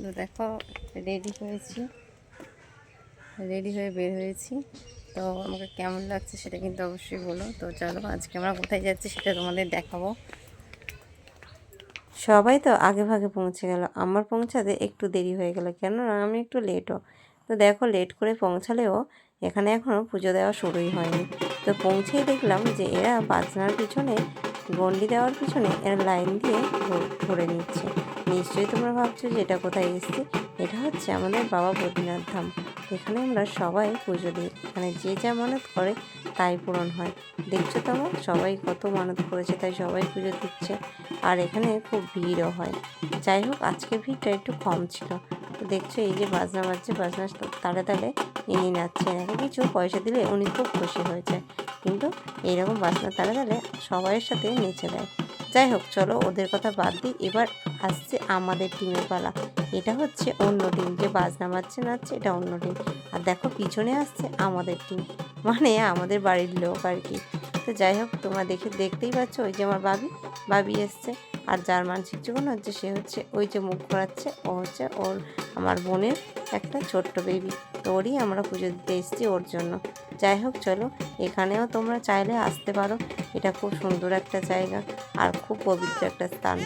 তো দেখো রেডি হয়েছি। রেডি হয়ে বের হয়েছি। তো আমাকে কেমন লাগছে সেটা কিন্তু অবশ্যই বলো। তো চলো, আজকে আমরা কোথায় যাচ্ছি সেটা তোমাদের দেখাবো। সবাই তো আগে ভাগে পৌঁছে গেল। আমার পৌঁছাতে একটু দেরি হয়ে গেল, কেননা আমি একটু লেটও তো দেখো লেট করে পৌঁছালেও এখানে এখনও পুজো দেওয়া শুরুই হয়নি। তো পৌঁছেই দেখলাম যে এরা বাজনার পিছনে গন্ডি দেওয়ার পিছনে এর লাইন দিয়ে ঘুরে নিচ্ছে। নিশ্চয়ই তোমরা ভাবছ যে এটা কোথায় এসেছি? এটা হচ্ছে আমাদের বাবা বদ্রীনাথ ধাম। এখানে আমরা সবাই পুজো দিই। এখানে যে যা মানত করে তাই পূরণ হয়। দেখছ তো আমার? সবাই কত মানত করেছে, তাই সবাই পুজো দিচ্ছে। আর এখানে খুব ভিড়ও হয়। যাই হোক আজকে ভিড়টা একটু কম ছিল। তো দেখছ এই যে বাজনা বাজছে, বাজনা তালে ইনি নাচছেন একে কিছু পয়সা দিলে উনি খুব খুশি হয়ে যায়। কিন্তু এইরকম বাজনা তালে তালে সবাইয়ের সাথে নেচে দেয় যাই হোক, চলো ওদের কথা বাদ দিই। এবার আসছে আমাদের টিমের পালা। এটা হচ্ছে অন্য টিম। যে বাজনা বাজছে, নাচছে, এটা অন্য টিম। আর দেখো, পিছনে আসছে আমাদের টিম। মানে আমাদের বাড়ির লোক আর কি। তো যাই হোক, তোমরা দেখে, দেখতেই পাচ্ছ ওই যে আমার বাবি বাবি এসছে। আর যার মানসিক জীবন হচ্ছে সে হচ্ছে ওই যে মুখ ঘোরাচ্ছে, ও হচ্ছে ওর, আমার বোনের একটা ছোট্ট বেবি তো ওরই আমরা পুজো দিতে এসেছি ওর জন্য। যাই হোক, চলো, এখানেও তোমরা চাইলে আসতে পারো। এটা খুব সুন্দর একটা জায়গা আর খুব পবিত্র একটা স্থান।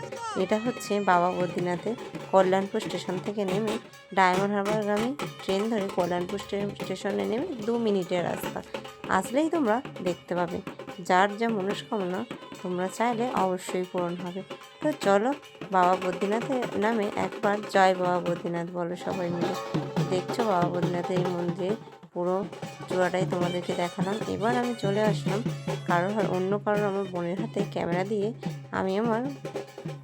এটা হচ্ছে বাবা বদ্রীনাথের কল্যাণপুর স্টেশন থেকে নেমে ডায়মন্ড হারবারগামী ট্রেন ধরে কল্যাণপুর স্টেশনে নেমে দু মিনিটের রাস্তা। আসলেই তোমরা দেখতে পাবে। যার যা মনস্কামনা তোমরা চাইলে অবশ্যই পূরণ হবে। তো চলো, বাবা বদ্রীনাথের নামে একবার জয় বাবা বদ্রীনাথ বলো সবাই মিলে। দেখছ বাবা বদ্রীনাথের এই মন্দিরে পুরো চূড়াটাই তোমাদেরকে দেখালাম। এবার আমি চলে আসলাম কারোর অন্য কারোর আমার বোনের হাতে ক্যামেরা দিয়ে আমি আমার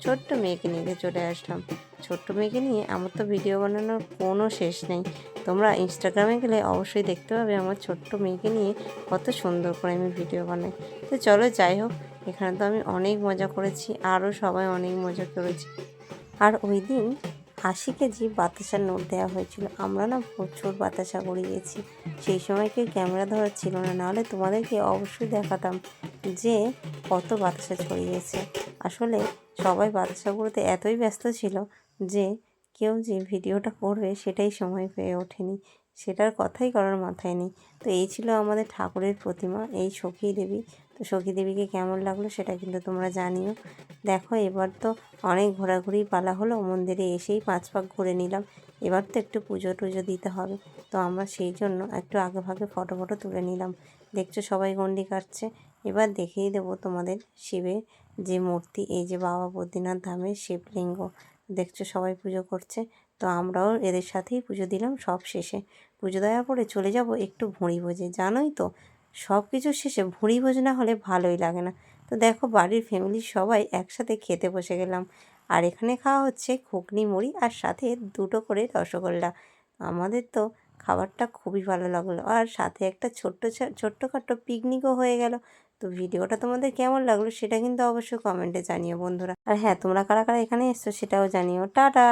ছোট্ট মেয়েকে নিয়ে চলে আসলাম। ছোট্ট মেয়েকে নিয়ে আমার তো ভিডিও বানানোর কোনো শেষ নেই। তোমরা ইনস্টাগ্রামে গেলে অবশ্যই দেখতে পাবে আমার ছোট্ট মেয়েকে নিয়ে কত সুন্দর করে আমি ভিডিও বানাই। তো চলো যাই হোক, এখানে তো আমি অনেক মজা করেছি আরও সবাই অনেক মজা করেছি। আর ওই দিন আশি কেজি বাতাসার নোট দেওয়া হয়েছিল, আমরা না প্রচুর বাতাসা গড়িয়েছি। সেই সময় কেউ ক্যামেরা ধরা ছিল না, নাহলে তোমাদেরকে অবশ্যই দেখাতাম যে কত বাতাসা ছড়িয়েছে। আসলে সবাই বাতাসা গড়তে এতই ব্যস্ত ছিল যে কেউ যে ভিডিওটা করবে সেটাই সময় পেয়ে ওঠেনি। সেটার কথাই করার মাথায় নেই। তো এই ছিল আমাদের ঠাকুরের প্রতিমা, এই সখী দেবী। তো সখী দেবীকে কেমন লাগল সেটা কিন্তু তোমরা জানিও। দেখো, এবার তো অনেক ঘোরাঘুরি পালা হলো, মন্দিরে এসেই পাঁচ পাক ঘুরে নিলাম। এবার তো একটু পুজো টুজো দিতে হবে। তো আমরা সেই জন্য একটু আগে ভাগে ফটো ফটো তুলে নিলাম। দেখছ সবাই গন্ডি কাটছে। এবার দেখিয়ে দেবো তোমাদের শিবের যে মূর্তি, এই যে বাবা বদ্রীনাথ ধামের শিবলিঙ্গ। দেখছ সবাই পুজো করছে। তো আমরাও এদের সাথেই পুজো দিলাম সব শেষে। পুজো দেওয়ার পরে চলে যাব একটু ভুঁড়ি ভোজে। জানোই তো, সব কিছুর শেষে ভুঁড়ি ভোজ না হলে ভালোই লাগে না। তো দেখো বাড়ির ফ্যামিলির সবাই একসাথে খেতে বসে গেলাম। আর এখানে খাওয়া হচ্ছে ঘুগনি, মুড়ি আর সাথে দুটো করে রসগোল্লা। আমাদের তো খাবারটা খুবই ভালো লাগল। আর সাথে একটা ছোট্ট ছোট্টখাট্টো পিকনিকও হয়ে গেল। তো ভিডিওটা তোমাদের কেমন লাগল সেটা কিন্তু অবশ্যই কমেন্টে জানিও বন্ধুরা। আর হ্যাঁ তোমরা কারা কারা এখানে এসছো সেটাও জানিও। টাটা!